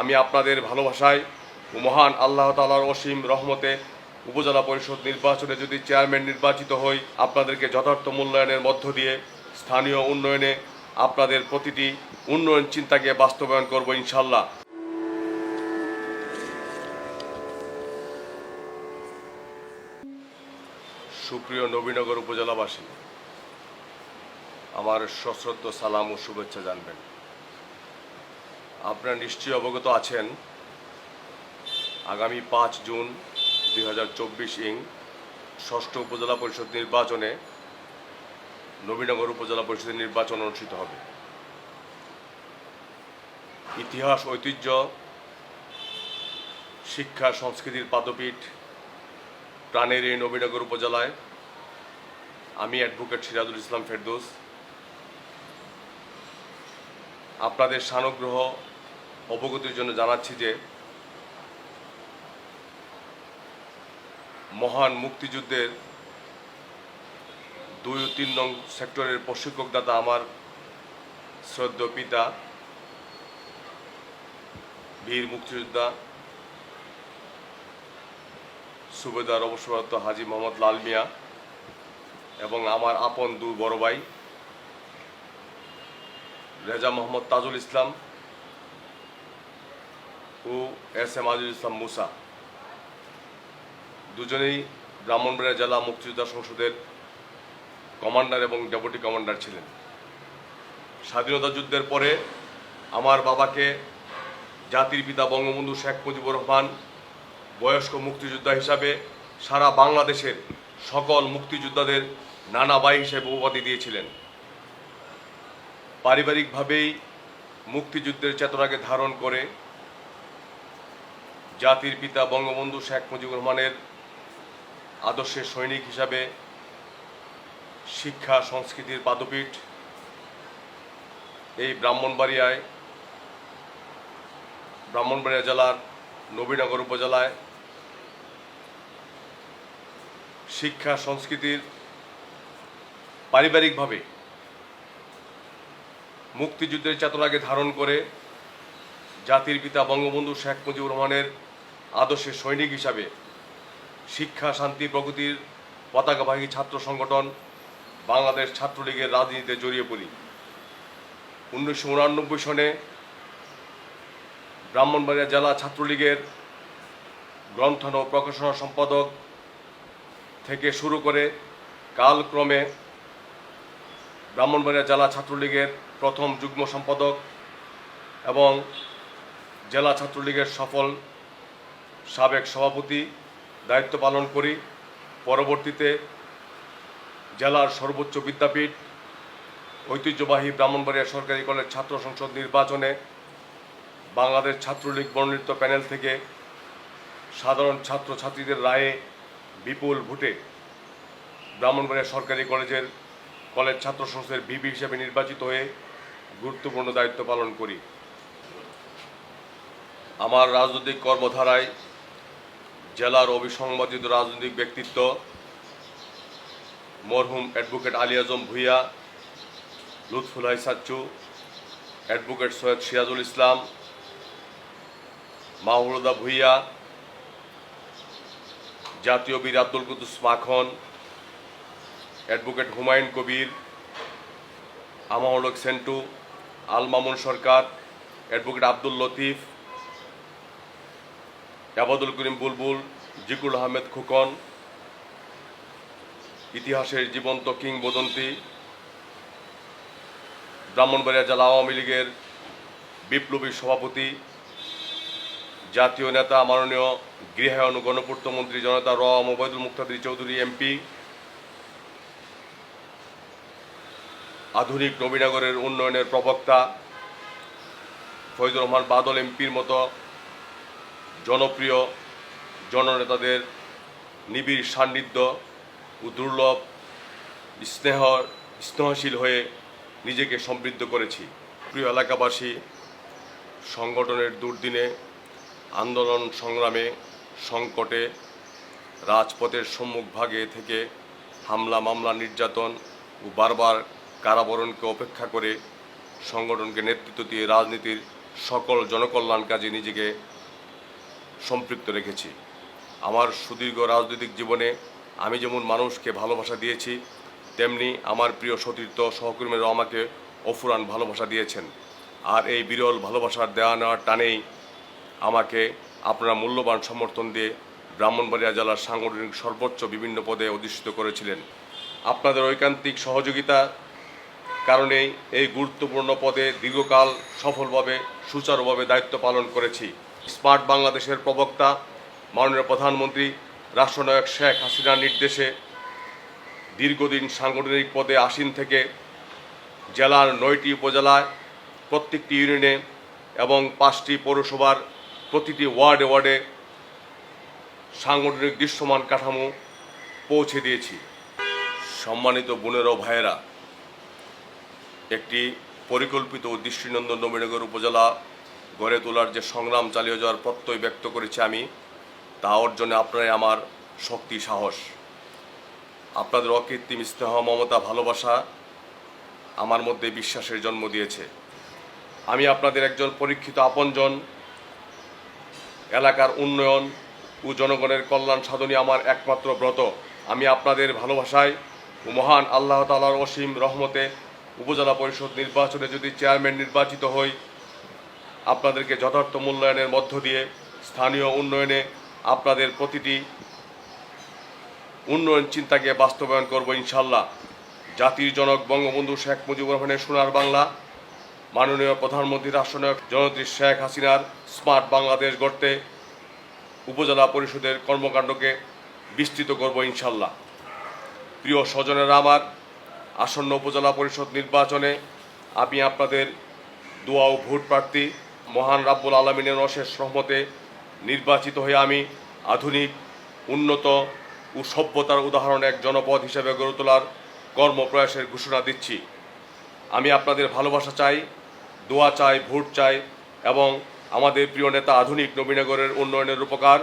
আমি আপনাদের ভালোবাসায় ও মহান আল্লাহ তালার অসীম রহমতে উপজেলা পরিষদ নির্বাচনে যদি চেয়ারম্যান নির্বাচিত হই, আপনাদেরকে যথার্থ মূল্যায়নের মধ্য দিয়ে স্থানীয় উন্নয়নে আপনাদের প্রতিটি উন্নয়ন চিন্তাকে বাস্তবায়ন করব ইনশাল্লাহ সুপ্রিয় নবীনগর উপজেলাবাসী, আমার সশ্রদ্ধ সালাম ও শুভেচ্ছা জানবেন। আপনারা নিশ্চয়ই অবগত আছেন, আগামী পাঁচ জুন দুই হাজার চব্বিশ ইং ষষ্ঠ উপজেলা পরিষদ নির্বাচনে নবীনগর উপজেলা পরিষদের নির্বাচন অনুষ্ঠিত হবে। ইতিহাস, ঐতিহ্য, শিক্ষা, সংস্কৃতির পাদপীঠ প্রাণের এই নবীনগর উপজেলায় আমি অ্যাডভোকেট সিরাজুল ইসলাম ফেরদৌস। আপনাদের সানুগ্রহ অবগতির জন্য জানাচ্ছি যে মহান মুক্তিযুদ্ধের দুই ও তিন নং সেক্টরের প্রশিক্ষকদাতা আমার শ্রদ্ধ পিতা, বীর মুক্তিযোদ্ধা সুবেদার অবসরপ্রাপ্ত হাজি মোহাম্মদ লাল মিয়া এবং আমার আপন দু বড় ভাই রেজা মোহাম্মদ তাজুল ইসলাম ও এস এম আজিজুল ইসলাম মুসা দুজনেই ব্রাহ্মণবাড়িয়া জেলা মুক্তিযোদ্ধা সংসদের কমান্ডার এবং ডেপুটি কমান্ডার ছিলেন। স্বাধীনতা যুদ্ধের পরে আমার বাবাকে জাতির পিতা বঙ্গবন্ধু শেখ মুজিবুর রহমান, বয়স্ক মুক্তিযোদ্ধা হিসাবে সারা বাংলাদেশের সকল মুক্তিযোদ্ধাদের নানা বাই হিসেবে উপাধি দিয়েছিলেন। পারিবারিকভাবেই মুক্তিযুদ্ধের চেতনাকে ধারণ করে জাতির পিতা বঙ্গবন্ধু শেখ মুজিবুর রহমানের আদর্শের সৈনিক হিসাবে শিক্ষা, সংস্কৃতির পাদপীঠ এই ব্রাহ্মণবাড়িয়ায়, ব্রাহ্মণবাড়িয়া জেলার নবীনগর উপজেলায় শিক্ষা, সংস্কৃতির পারিবারিকভাবে মুক্তিযুদ্ধের চেতনাকে ধারণ করে জাতির পিতা বঙ্গবন্ধু শেখ মুজিবুর রহমানের আদর্শের সৈনিক হিসাবে শিক্ষা, শান্তি, প্রগতির পতাকাবাহী ছাত্র সংগঠন বাংলাদেশ ছাত্রলীগের রাজনীতিতে জড়িয়ে পড়ি। উনিশশো উনানব্বই সনে ব্রাহ্মণবাড়িয়া জেলা ছাত্রলীগের গ্রন্থন ও প্রকাশনা সম্পাদক থেকে শুরু করে কালক্রমে ব্রাহ্মণবাড়িয়া জেলা ছাত্রলীগের প্রথম যুগ্ম সম্পাদক এবং জেলা ছাত্রলীগের সফল সাবেক সভাপতি দায়িত্ব পালন করি। পরবর্তীতে জেলার সর্বোচ্চ বিদ্যাপীঠ, ঐতিহ্যবাহী ব্রাহ্মণবাড়িয়া সরকারি কলেজ ছাত্র সংসদ নির্বাচনে বাংলাদেশ ছাত্রলীগ মনোনীত প্যানেল থেকে সাধারণ ছাত্রছাত্রীদের রায়ে বিপুল ভোটে ব্রাহ্মণবাড়িয়া সরকারি কলেজের কলেজ ছাত্র সংসদের ভিপি হিসেবে নির্বাচিত হয়ে গুরুত্বপূর্ণ দায়িত্ব পালন করি। আমার রাজনৈতিক কর্মধারায় জেলার অবিসংবাদিত রাজনৈতিক ব্যক্তিত্ব, মরহুম অ্যাডভোকেট আলী আজম ভুইয়া, লুৎফুল হাই সাচ্চু, অ্যাডভোকেট সৈয়দ সিরাজুল ইসলাম মাহরুদা ভুইয়া, জাতীয় বীর আব্দুল কুদ্দুস মাখন, অ্যাডভোকেট হুমায়ুন কবির আমাহলক সেন্টু, আল মামুন সরকার, অ্যাডভোকেট আব্দুল লতিফ আবাদুল করিম বুলবুল, জিকুল আহমেদ খুকন, ইতিহাসের জীবন্ত কিংবদন্তি, ব্রাহ্মণবাড়িয়া জেলা আওয়ামী লীগের বিপ্লবী সভাপতি, জাতীয় নেতা, মাননীয় গৃহায়ন ও গণপূর্ত মন্ত্রী জনতা র মোবাইদুল মুক্তাদির চৌধুরী এমপি, আধুনিক নবীনগরের উন্নয়নের প্রবক্তা ফৈজুর রহমান বাদল এমপির মতো জনপ্রিয় জননেতাদের নিবিড় সান্নিধ্য ও দুর্লভ স্নেহ স্নেহশীল হয়ে নিজেকে সমৃদ্ধ করেছি। প্রিয় এলাকাবাসী, সংগঠনের দুর্দিনে, আন্দোলন সংগ্রামে, সংকটে, রাজপথের সম্মুখভাগে থেকে হামলা, মামলা, নির্যাতন ও বারবার কারাবরণকে অপেক্ষা করে সংগঠনকে নেতৃত্ব দিয়ে রাজনীতির সকল জনকল্যাণ কাজে নিজেকে সম্পৃক্ত রেখেছি। আমার সুদীর্ঘ রাজনৈতিক জীবনে আমি যেমন মানুষকে ভালোবাসা দিয়েছি, তেমনি আমার প্রিয় সতীর্থ সহকর্মীরাও আমাকে অফুরান ভালোবাসা দিয়েছেন। আর এই বিরল ভালোবাসার দেওয়া নেওয়ার টানেই আমাকে আপনারা মূল্যবান সমর্থন দিয়ে ব্রাহ্মণবাড়িয়া জেলার সাংগঠনিক সর্বোচ্চ বিভিন্ন পদে অধিষ্ঠিত করেছিলেন। আপনাদের ঐকান্তিক সহযোগিতা কারণেই এই গুরুত্বপূর্ণ পদে দীর্ঘকাল সফলভাবে, সুচারুভাবে দায়িত্ব পালন করেছি। স্মার্ট বাংলাদেশের প্রবক্তা, মাননীয় প্রধানমন্ত্রী রাষ্ট্রনায়ক শেখ হাসিনার নির্দেশে দীর্ঘদিন সাংগঠনিক পদে আসীন থেকে জেলার নয়টি উপজেলায় প্রত্যেকটি ইউনিয়নে এবং পাঁচটি পৌরসভার প্রতিটি ওয়ার্ডে ওয়ার্ডে সাংগঠনিক দৃশ্যমান কাঠামো পৌঁছে দিয়েছি। সম্মানিত বোনের ভাইয়েরা, একটি পরিকল্পিত দৃষ্টিনন্দন নবীনগর উপজেলা গড়ে তোলার যে সংগ্রাম চালিয়ে যাওয়ার প্রত্যয় ব্যক্ত করেছি আমি, তা অর্জনে আপনারাই আমার শক্তি, সাহস। আপনাদের অকৃত্রিম স্নেহ, মমতা, ভালোবাসা আমার মধ্যে বিশ্বাসের জন্ম দিয়েছে। আমি আপনাদের একজন পরীক্ষিত আপনজন, এলাকার উন্নয়ন ও জনগণের কল্যাণ সাধনই আমার একমাত্র ব্রত। আমি আপনাদের ভালোবাসায় ও মহান আল্লাহ তালার অসীম রহমতে উপজেলা পরিষদ নির্বাচনে যদি চেয়ারম্যান নির্বাচিত হই আপনাদেরকে যথার্থ মূল্যায়নের মধ্য দিয়ে স্থানীয় উন্নয়নে আপনাদের প্রতিটি উন্নয়ন চিন্তাকে বাস্তবায়ন করব ইনশাল্লাহ জাতির জনক বঙ্গবন্ধু শেখ মুজিবুর রহমানের সোনার বাংলা, মাননীয় প্রধানমন্ত্রী রাষ্ট্রনায়ক জনত্রী শেখ হাসিনার স্মার্ট বাংলাদেশ গড়তে উপজেলা পরিষদের কর্মকাণ্ডকে বিস্তৃত করব ইনশাল্লাহ প্রিয় স্বজনেরা আমার, আসন্ন উপজেলা পরিষদ নির্বাচনে আমি আপনাদের দোয়া ও ভোট প্রার্থী মহান রাব্বুল আলমিনের অশেষ রহমতে নির্বাচিত হয়ে আমি আধুনিক, উন্নত ও সভ্যতার উদাহরণ এক জনপদ হিসেবে গড়ে তোলার কর্মপ্রয়াসের ঘোষণা দিচ্ছি। আমি আপনাদের ভালোবাসা চাই, দোয়া চাই, ভোট চাই এবং আমাদের প্রিয় নেতা আধুনিক নবীনগরের উন্নয়নের উপকার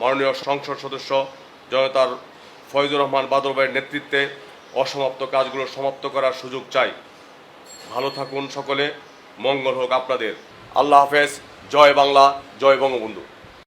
মাননীয় সংসদ সদস্য জনতার ফয়জুর রহমান বাদল ভাইয়ের নেতৃত্বে অসমাপ্ত কাজগুলো সমাপ্ত করার সুযোগ চাই। ভালো থাকুন সকলে, মঙ্গল হোক আপনাদের। আল্লাহ হাফেজ জয় বাংলা জয় বঙ্গবন্ধু।